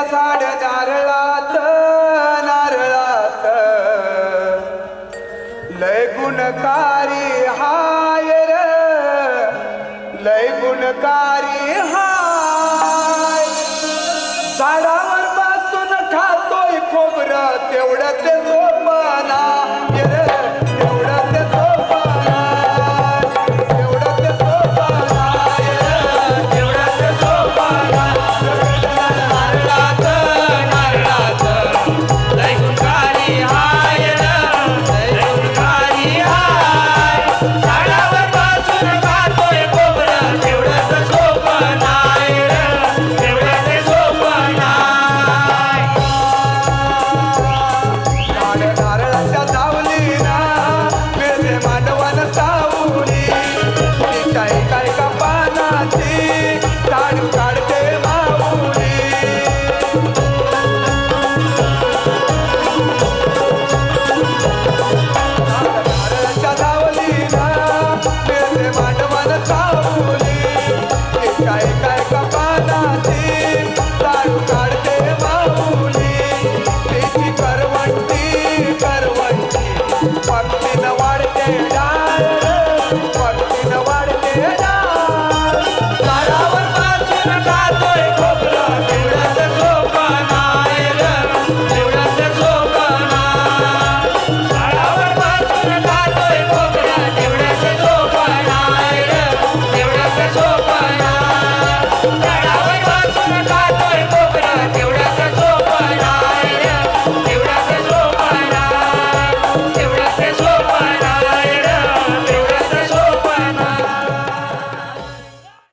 त्या झाड नारळात नारळात. लय गुणकारी हाय लय गुणकारी हाय. झाडावर बसून खातोय खोबरं तेवढं ते झोपना. रे काय काय कपालातील दारू काढते माऊली. तिची करवंटी करवंटी. वाटते वाढते डाळ.